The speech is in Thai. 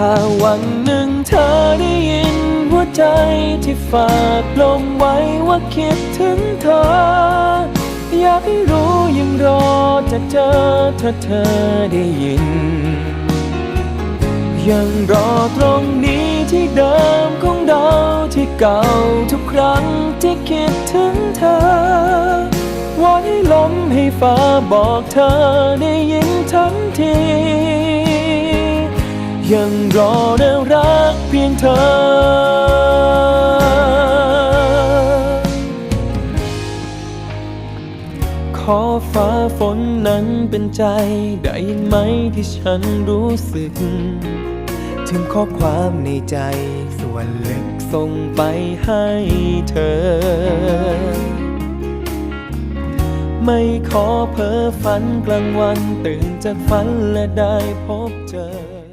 ถ้าวันหนึ่งเธอได้ยินหัวใจที่ฝากลมไว้ว่าคิดถึงเธอ อยากให้รู้ยังรอจะเจอถ้าเธอได้ยิน ยังรอตรงนี้ที่เดิมของเราที่เก่าทุกครั้งที่คิดถึงเธอวอนให้ลมให้ฟ้าบอกเธอได้ยินทั้งที ยังรอเรื่องรักเพียงเธอ ขอฟ้าฝนนั้นเป็นใจ ได้ยินไหมที่ฉันรู้สึก ถึงข้อความในใจส่วนลึกส่งไปให้เธอ ไม่ขอเพ้อฝันกลางวันตื่นจากฝันและได้พบเจอ